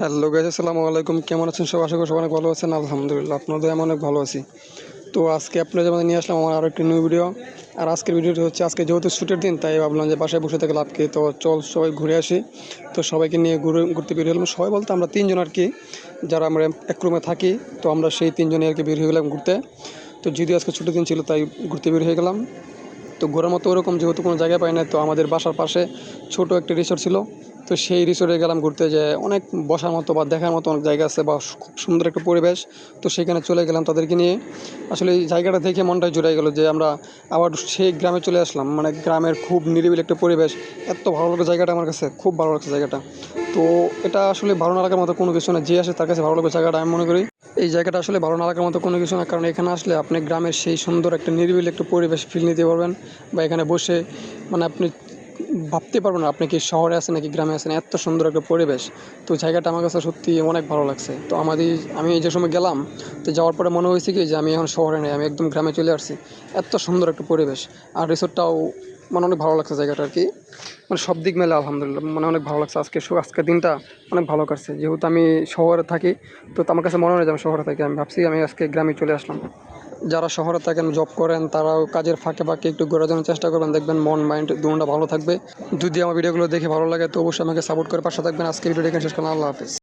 Hello guys আসসালামু আলাইকুম। কেমন আছেন সব? আশা করি সবাই অনেক ভালো আছেন। আলহামদুলিল্লাহ, আপনাদের আমি অনেক ভালো আছি। তো আজকে আপনাদের মধ্যে নিয়ে আসলাম আমার আরও একটি নিউ ভিডিও আর আজকের ভিডিওটি হচ্ছে, আজকে যেহেতু ছুটির দিন, তাই ভাবলাম যে বাসায় বসে থেকে লাভ কি? তো চল সবাই ঘুরে আসি। তো সবাইকে নিয়ে ঘুরে, ঘুরতে বের হলাম। সবাই বলতে আমরা তিনজন আর কি, যারা আমরা এক রুমে থাকি, তো আমরা সেই তিনজনে আর কি বের হয়ে গেলাম ঘুরতে। তো যদিও আজকে ছুটির দিন ছিল, তাই ঘুরতে বের হয়ে গেলাম। তো ঘোরার মতো ওরকম যেহেতু কোনো জায়গা পাই না তো আমাদের বাসার পাশে ছোট একটা রিসোর্ট ছিল। তো সেই রিসোর্টে গেলাম ঘুরতে যে অনেক বসার মতো বা দেখার মতো অনেক জায়গা আছে বা খুব সুন্দর একটা পরিবেশ। তো সেখানে চলে গেলাম তাদেরকে নিয়ে। আসলে এই জায়গাটা দেখে মনটাই জুড়ে গেলো যে আমরা আবার সেই গ্রামে চলে আসলাম। মানে গ্রামের খুব নিরিবিলি একটা পরিবেশ। এত ভালো লাগে জায়গাটা আমার কাছে, খুব ভালো লাগছে জায়গাটা। তো এটা আসলে ভালো না লাগার মতো কোনো কিছু না। যে আসে তার কাছে ভালো লাগবে জায়গাটা, আমি মনে করি এই জায়গাটা আসলে ভালো না লাগার মতো কোনো কিছু না। কারণ এখানে আসলে আপনি গ্রামের সেই সুন্দর একটা নিরিবিলি একটা পরিবেশ ফিল নিতে পারবেন বা এখানে বসে মানে আপনি ভাবতে পারবেন না, আপনি কি শহরে আছেন নাকি গ্রামে আছেন, এত সুন্দর একটা পরিবেশ। তো জায়গাটা আমার কাছে সত্যি অনেক ভালো লাগছে। তো আমাদের, আমি যে সময় গেলাম, তো যাওয়ার পরে মনে হয়েছে কি যে আমি এখন শহরে নেই, আমি একদম গ্রামে চলে আসছি। এত সুন্দর একটা পরিবেশ। আর রিসোর্টটাও মানে অনেক ভালো লাগছে জায়গাটা আর কি। মানে সব দিক মেলে আলহামদুলিল্লাহ মানে অনেক ভালো লাগছে। আজকে আজকের দিনটা অনেক ভালো কাটছে। যেহেতু আমি শহরে থাকি, তো আমার কাছে মনে হয় যে আমি শহরে থাকি। আমি ভাবছি আমি আজকে গ্রামে চলে আসলাম। যারা শহরে থাকেন জব করেন, তারাও কাজের ফাঁকে ফাঁকে একটু ঘোরার জন্য চেষ্টা করবেন। দেখবেন মন মাইন্ড দুটা ভালো থাকবে। যদি আমার ভিডিওগুলো দেখে ভালো লাগে, তো অবশ্যই আমাকে সাপোর্ট করে পাশে থাকবেন। আজকে ভিডিও দেখে শেষ করলাম। আল্লাহ হাফিজ।